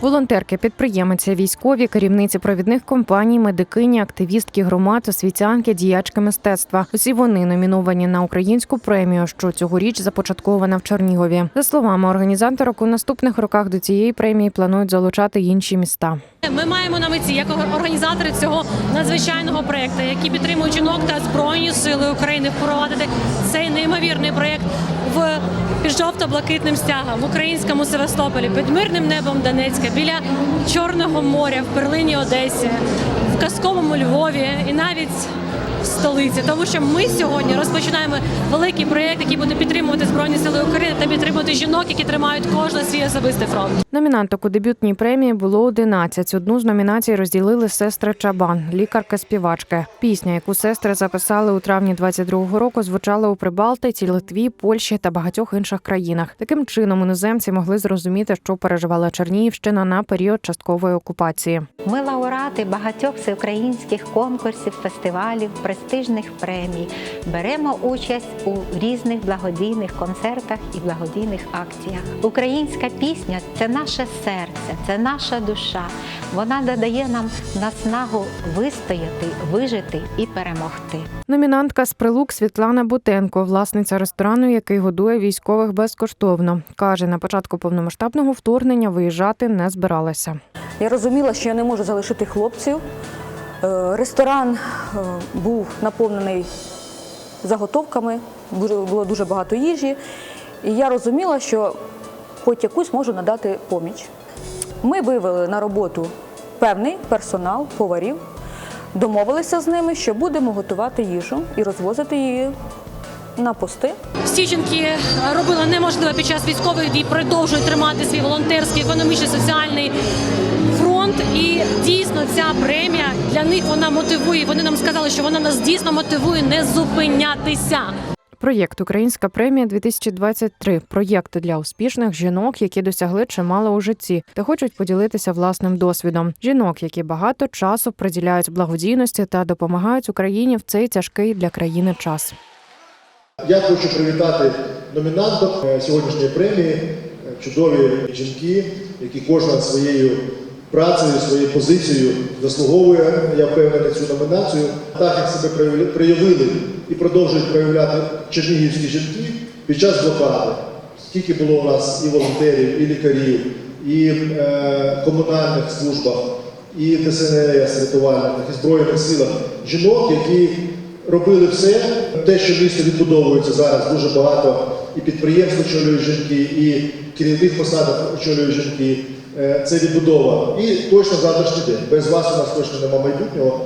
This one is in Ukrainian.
Волонтерки, підприємиці, військові, керівниці провідних компаній, медикині, активістки громад, освітянки, діячки мистецтва. Усі вони номіновані на українську премію, що цьогоріч започаткована в Чернігові. За словами організаторок, у наступних роках до цієї премії планують залучати інші міста. Ми маємо на меті як організатори цього надзвичайного проєкту, які підтримують жінок та збройні сили України впровадити цей неймовірний проєкт в жовто-блакитним стягом в українському Севастополі, під мирним небом Донецька, біля Чорного моря, в Берлині, Одесі, в казковому Львові і навіть в столиці, тому що ми сьогодні розпочинаємо великий проєкт, який буде підтримувати збройні сили України та підтримувати жінок, які тримають кожен свій особистий фронт. Номінанток у дебютній премії було 11. Одну з номінацій розділили сестри Чабан, лікарка-співачка. Пісня, яку сестри записали у травні 22-го року, звучала у Прибалтиці, Литві, Польщі та багатьох інших країнах. Таким чином іноземці могли зрозуміти, що переживала Чернігівщина на період часткової окупації. Ми лауреати багатьох всеукраїнських конкурсів, фестивалів, престижних премій. Беремо участь у різних благодійних концертах і благодійних акціях. Українська пісня це наше серце, це наша душа. Вона додає нам наснагу вистояти, вижити і перемогти. Номінантка з прилук Світлана Бутенко, власниця ресторану, який годує військових безкоштовно, каже, на початку повномасштабного вторгнення виїжджати не збиралася. Я розуміла, що я не можу залишити хлопців. Е, Ресторан е, був наповнений заготовками, було дуже багато їжі. І я розуміла, що хоч якусь можу надати поміч. Ми вивели на роботу певний персонал, поварів, домовилися з ними, що будемо готувати їжу і розвозити її на пости. Всі жінки робили неможливе під час військових дій, продовжують тримати свій волонтерський, економічний, соціальний дійсно ця премія для них вона мотивує. Вони нам сказали, що вона нас дійсно мотивує не зупинятися. Проєкт Українська премія 2023 проєкт для успішних жінок, які досягли чимало у житті та хочуть поділитися власним досвідом. Жінок, які багато часу приділяють благодійності та допомагають Україні в цей тяжкий для країни час. Я хочу привітати номінанток е, сьогоднішньої премії, е, чудові жінки, які кожна своєю працею, своєю позицією заслуговує, я впевнений, цю номінацію. Так як себе проявили і продовжують проявляти чернігівські жінки під час блокади. Скільки було у нас і волонтерів, і лікарів, і е, комунальних службах, і ДСНС рятувальниках, і Збройних силах жінок, які робили все, те, що місто відбудовується зараз, дуже багато і підприємств очолюють жінки, і керівних посадах очолюють жінки. Е, Це відбудова. І точно завтрашній день. Без вас у нас точно немає майбутнього.